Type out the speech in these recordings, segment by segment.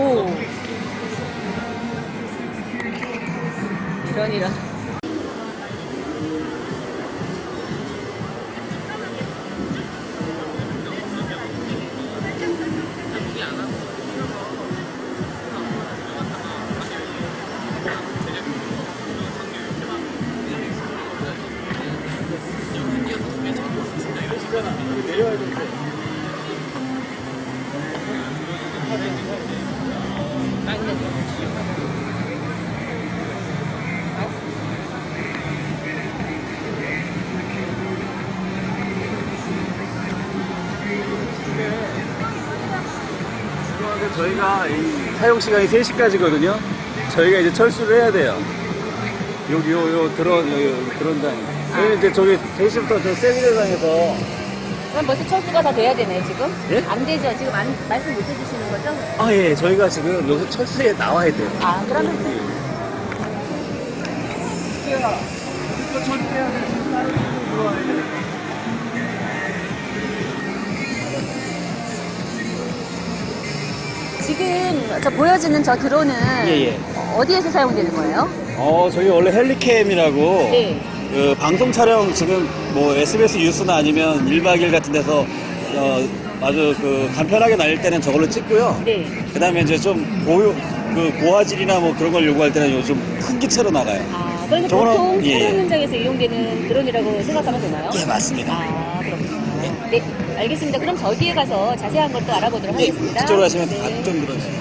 오 이런 이런 내려야 돼. 라. 저희가 이 사용 시간이 3시까지거든요. 저희가 이제 철수를 해야 돼요. 여기 요, 요 드론, 요, 요 드론장. 저희 이제 저기 3시부터 저 세미대장에서 그럼 벌써 철수가 다 돼야 되네, 지금? 예? 안 되죠? 지금 안, 말씀 못 해주시는 거죠? 아, 예, 저희가 지금 여기서 철수에 나와야 돼요. 아, 그러면 이거 처리해야 돼. 지금 분들 들어와야 돼. 지금 저 보여지는 저 드론은 예, 예. 어디에서 사용되는 거예요? 어, 저희 원래 헬리캠이라고 네. 그 방송 촬영 지금 뭐 SBS 뉴스나 아니면 1박 2일 같은 데서 어, 아주 그 간편하게 날릴 때는 저걸로 찍고요. 네. 그 다음에 이제 좀 고유, 그 고화질이나 뭐 그런 걸 요구할 때는 요즘 큰 기체로 나가요. 아, 그러니까 저거는- 보통 예, 예. 촬영 현장에서 이용되는 드론이라고 생각하면 되나요? 예, 맞습니다. 아, 그렇군요. 네, 알겠습니다. 그럼 저 뒤에 가서 자세한 것도 알아보도록 네, 하겠습니다. 그쪽으로 가시면 네. 다좀 들어주세요.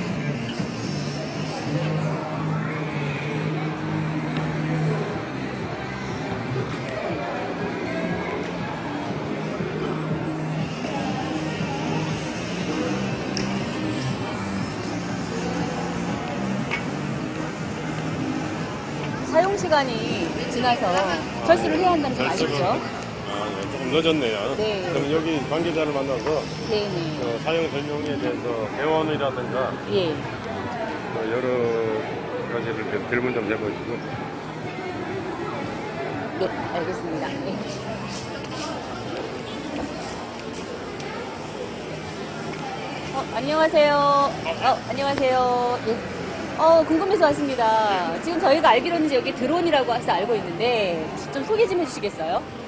사용 시간이 지나서 철수를 해야 한다는 점 아시죠? 아, 네, 조금 늦었네요. 네. 그럼 여기 관계자를 만나서 네네. 어, 사용 설명에 대해서 대원이라든가 예. 어, 여러 가지를 좀 질문 좀 해보시고 네, 알겠습니다. 네. 어, 안녕하세요. 어, 안녕하세요. 예. 어, 궁금해서 왔습니다. 지금 저희가 알기로는 여기 드론이라고 해서 알고 있는데 좀 소개 좀 해주시겠어요?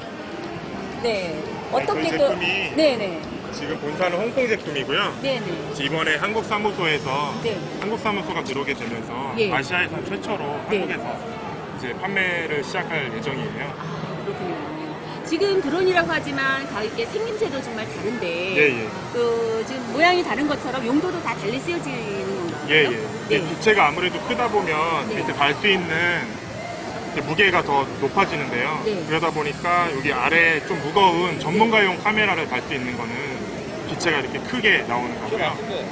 네. 어떻게 그그 제품이- 네네. 지금 본사는 홍콩 제품이고요. 네네. 이번에 한국 사무소에서 네. 한국 사무소가 들어오게 되면서 예. 아시아에서 최초로 네. 한국에서 이제 판매를 시작할 예정이에요. 아, 그렇군요. 지금 드론이라고 하지만 다 이게 생김새도 정말 다른데 예, 예. 그 지금 모양이 다른 것처럼 용도도 다 달리 쓰여지는 건가요? 예, 예. 네. 이 기체가 아무래도 크다 보면 네. 밑에 달수 있는 이제 무게가 더 높아지는데요. 네. 그러다 보니까 여기 아래 좀 무거운 전문가용 카메라를 달 수 있는 거는 기체가 이렇게 크게 나오는 거고요. 네.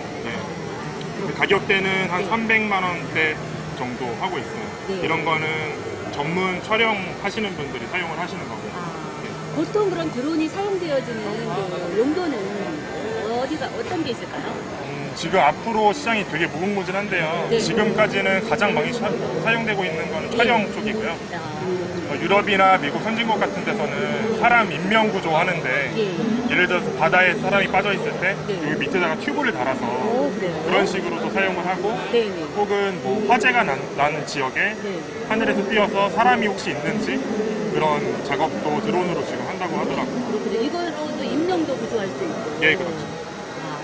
그 가격대는 한 네. 300만 원대 정도 하고 있어요. 네. 이런 거는 전문 촬영하시는 분들이 사용을 하시는 거고요. 아, 보통 그런 드론이 사용되어지는 그 용도는 어디가 어떤 게 있을까요? 음, 지금 앞으로 시장이 되게 무궁무진한데요. 네. 지금까지는 가장 많이 사, 용되고 있는 건 촬영 쪽이고요. 아, 어, 유럽이나 미국 선진국 같은 데서는 사람 인명 구조 하는데 예. 예를 들어서 바다에 사람이 빠져 있을 때 네. 여기 밑에다가 튜브를 달아서 오, 그래요? 그런 식으로도 사용을 하고 네 네. 혹은 뭐 화재가 난, 나는 지역에 네. 하늘에서 뛰어서 사람이 혹시 있는지 그런 작업도 드론으로 지금 한다고 하더라고요. 그렇군요. 이걸로도 임명도 구조할 수 있고. 예, 그렇죠.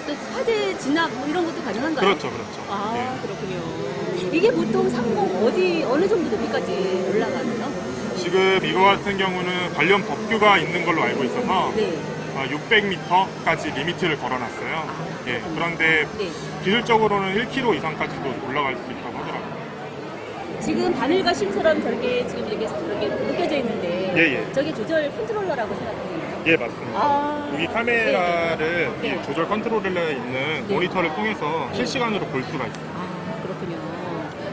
아, 또 화재 진압 뭐 이런 것도 가능한가요? 그렇죠, 그렇죠. 아, 예. 그렇군요. 이게 보통 상공 어디 어느 정도 높이까지 올라가나요? 지금 이거 같은 경우는 관련 법규가 있는 걸로 알고 있어서 네. 600m까지 리미트를 걸어놨어요. 예, 그런데 네. 기술적으로는 1km 이상까지도 올라갈 수 있다고 하더라고요. 지금 바늘과 실처럼 저렇게 지금 이렇게 이렇게 묶여져 있는데 예, 예. 저게 조절 컨트롤러라고 생각하나요? 예, 맞습니다. 아, 여기 카메라를 네. 이 조절 컨트롤러에 있는 네. 모니터를 통해서 실시간으로 볼 수가 있어요. 아 그렇군요.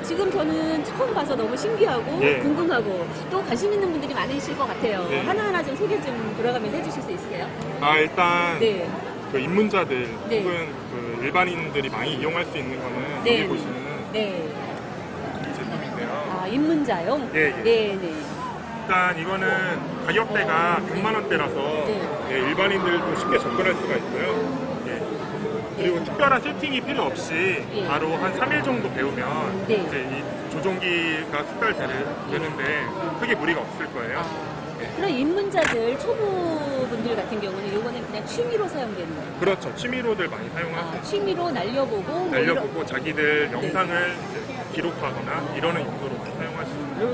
지금 저는 처음 봐서 너무 신기하고 예. 궁금하고 또 관심 있는 분들이 많으실 것 같아요. 네. 하나하나 좀 소개 좀 돌아가면서 해주실 수 있으세요? 아, 일단 네. 그 입문자들 네. 혹은 그 일반인들이 많이 이용할 수 있는 거는 네. 여기 보시는 네. 이 제품인데요. 아 입문자용? 예, 예. 네, 네. 일단 이거는 가격대가 100만 원대라서 네. 예, 일반인들도 쉽게 접근할 수가 있고요. 예. 그리고 특별한 세팅이 필요 없이 예. 바로 한 3일 정도 배우면 네. 이제 이 조종기가 숙달되는데 크게 무리가 없을 거예요. 아, 그런 입문자들 초보분들 같은 경우는 이거는 그냥 취미로 사용되는 거예요. 그렇죠. 취미로들 많이 사용하세요. 아, 취미로 날려보고 뭐 날려보고 자기들 영상을 이제 기록하거나 이러는 용도로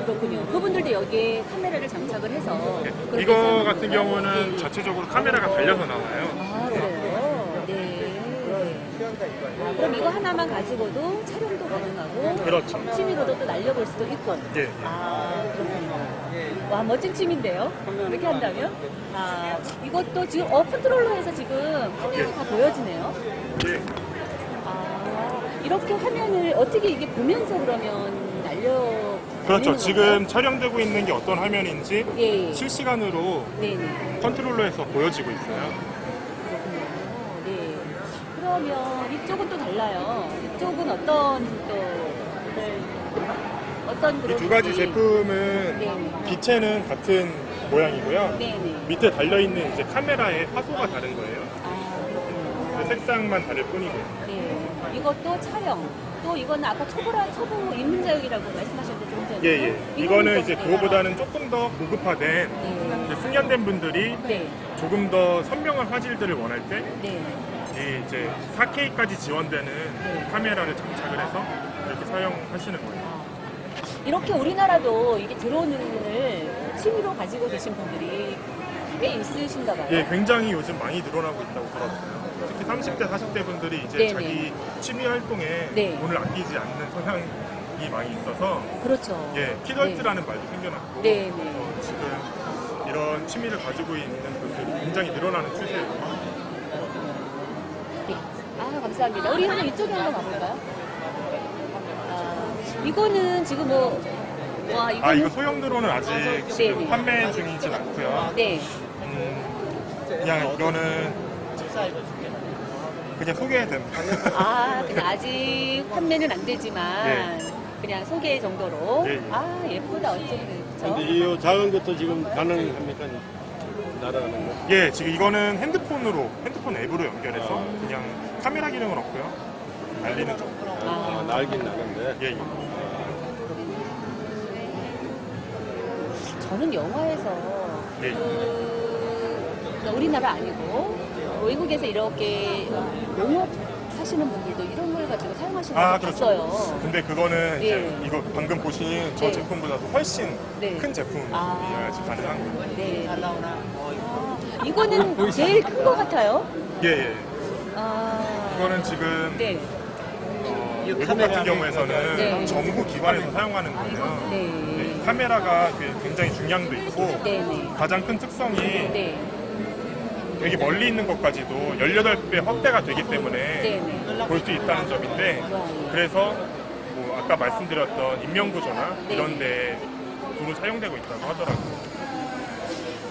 그렇군요. 그분들도 여기에 카메라를 장착을 해서 네. 그렇게 이거 같은? 경우는 네. 자체적으로 카메라가 달려서 나와요. 아 그래요? 네. 아, 그럼 이거 하나만 가지고도 촬영도 가능하고 그렇죠. 취미로도 또 날려볼 수도 있고. 예, 예. 아 그렇군요. 와 멋진 취미인데요. 이렇게 한다면 아 이것도 지금 어 컨트롤러에서 지금 화면이 다 보여지네요. 예. 아 이렇게 화면을 어떻게 이게 보면서 그러면 날려 그렇죠. 지금? 촬영되고 있는 게 어떤 화면인지 예. 실시간으로 네네. 컨트롤러에서 보여지고 있어요. 그렇군요. 네. 그러면 이쪽은 또 달라요. 이쪽은 어떤 또 어떤 이 두 가지 제품은 네네. 기체는 같은 모양이고요. 네네. 밑에 달려 있는 이제 카메라의 화소가 다른 거예요. 아 색상만 다를 뿐이고요. 네. 이것도 촬영. 또 이거는 아까 초보라 초보 입문자용이라고 말씀하셨는데 좀 전에. 예, 예. 이거는 이제 그거보다는 조금 더 고급화된 네. 이제 숙련된 분들이 네. 조금 더 선명한 화질들을 원할 때 네. 이 이제 4K까지 지원되는 네. 카메라를 장착을 해서 이렇게 사용하시는 거예요. 이렇게 우리나라도 이게 드론을 취미로 가지고 계신 분들이 꽤 있으신가 봐요. 예, 굉장히 요즘 많이 늘어나고 있다고 들었어요. 특히 30대, 40대 분들이 이제 네네. 자기 취미 활동에 네. 돈을 아끼지 않는 성향이 많이 있어서 그렇죠. 예, 키덜트라는 말도 생겨났고 네, 네. 그래서 지금 이런 취미를 가지고 있는 분들이 굉장히 늘어나는 추세예요. 네. 아, 감사합니다. 우리 한번 이쪽에 한번 가볼까요? 아, 이거는 지금 뭐, 와, 이거는. 아, 이거 소형 드론은 아직 지금 네네. 판매 중이진 않고요. 네. 음, 그냥 이거는 그냥 소개됩니다. 아, 그냥 아직 판매는 안 되지만, 네. 그냥 소개 정도로. 네. 아, 예쁘다, 어쨌든. 근데 이 작은 것도 지금 가능합니까? 날아가는 거. 예, 지금 이거는 핸드폰으로, 핸드폰 앱으로 연결해서 그냥 카메라 기능은 없고요. 알리는 정도. 아, 날긴 나는데. 예, 예. 저는 영화에서, 네. 그, 우리나라 아니고, 외국에서 이렇게 농업 하시는 분들도 이런 걸 가지고 사용하시는 걸 아, 그렇죠. 봤어요. 근데 그거는 이제 예. 이거 방금 보신 저 네. 제품보다도 훨씬 네. 큰 제품이어야지 아. 가능한 거예요. 네. 아, 이거는 제일 큰것 같아요. 예, 예. 아, 이거는 지금 네. 어, 외국 같은 경우에서는 네. 정부 기관에서 사용하는 거예요. 네. 네, 카메라가 굉장히 중량도 있고 네, 네. 가장 큰 특성이 네. 되게 멀리 있는 것까지도 18배 확대가 되기 때문에 네, 네. 볼수 있다는 점인데 와, 예. 그래서 뭐 아까 말씀드렸던 인명구조나 네. 이런 데 주로 사용되고 있다고 하더라고요.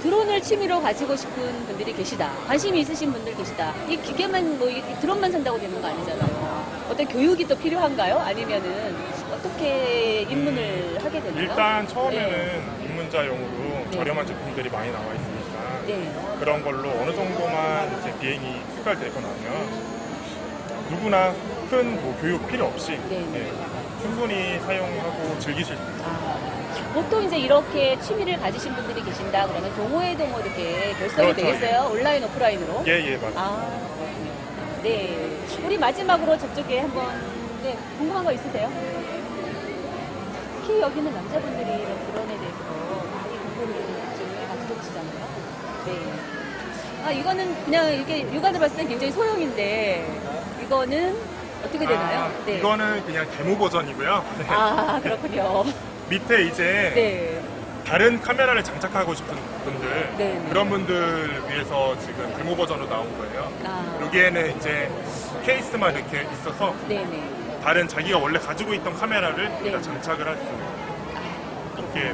드론을 취미로 가지고 싶은 분들이 계시다. 관심이 있으신 분들 계시다. 이 기계만 뭐 이 드론만 산다고 되는 거 아니잖아요. 어떤 교육이 또 필요한가요? 아니면은 어떻게 입문을 하게 되나요? 일단 처음에는 네. 입문자용으로 네. 저렴한 제품들이 많이 나와 있으니까 네. 그런 걸로 어느 정도만 이제 비행이 숙달되고 나면 누구나 큰 뭐 교육 필요 없이 네. 예, 충분히 사용하고 즐기실 수 있어요. 아, 보통 이제 이렇게 취미를 가지신 분들이 계신다 그러면 동호회 동호 이렇게 결성이 그렇죠. 되겠어요? 온라인 오프라인으로? 예, 예, 맞습니다. 아. 네. 우리 마지막으로 저쪽에 한번 네, 궁금한 거 있으세요? 특히 여기는 남자분들이 이런 드론에 대해서 많이 궁금증을 가지고 계시잖아요. 네. 아, 이거는 그냥 이게 육안으로 봤을 땐 굉장히 소형인데 이거는 어떻게 되나요? 아, 네. 이거는 그냥 데모 버전이고요. 네. 아, 그렇군요. 밑에 이제 네. 다른 카메라를 장착하고 싶은 분들 네. 그런 분들 위해서 지금 데모 버전으로 나온 거예요. 아, 여기에는 이제 케이스만 이렇게 있어서 네네. 다른 자기가 원래 가지고 있던 카메라를 네. 일단 장착을 할수 만들었어요. 네.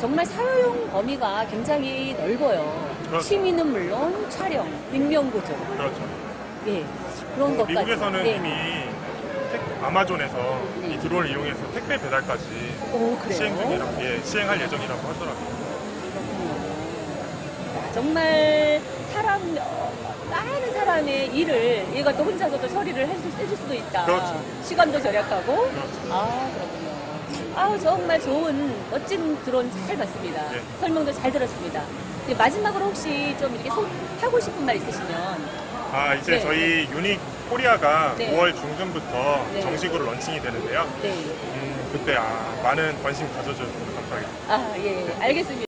정말 사용 범위가 굉장히 넓어요. 그렇죠. 취미는 물론 촬영, 인명구조, 그렇죠. 예 그런 뭐 것까지. 미국에서는 네. 이미 택- 아마존에서 네. 이 드론을 이용해서 택배 배달까지 오. 시행 중이라고 예, 시행할 예정이라고 하더라고요. 정말 사람 어, 많은 사람의 일을 얘가 또 혼자서도 처리를 해줄, 해줄 수도 있다. 그렇죠. 시간도 절약하고. 그렇죠. 아 그렇군요. 아 정말 좋은 멋진 드론 잘 봤습니다. 네. 설명도 잘 들었습니다. 네, 마지막으로 혹시 좀 이렇게 소, 하고 싶은 말 있으시면 아 이제 네. 저희 유닉 코리아가 네. 5월 중순부터 네. 정식으로 런칭이 되는데요. 네. 음, 그때 아, 많은 관심 가져주셨으면 감사하겠습니다. 아 예 알겠습니다.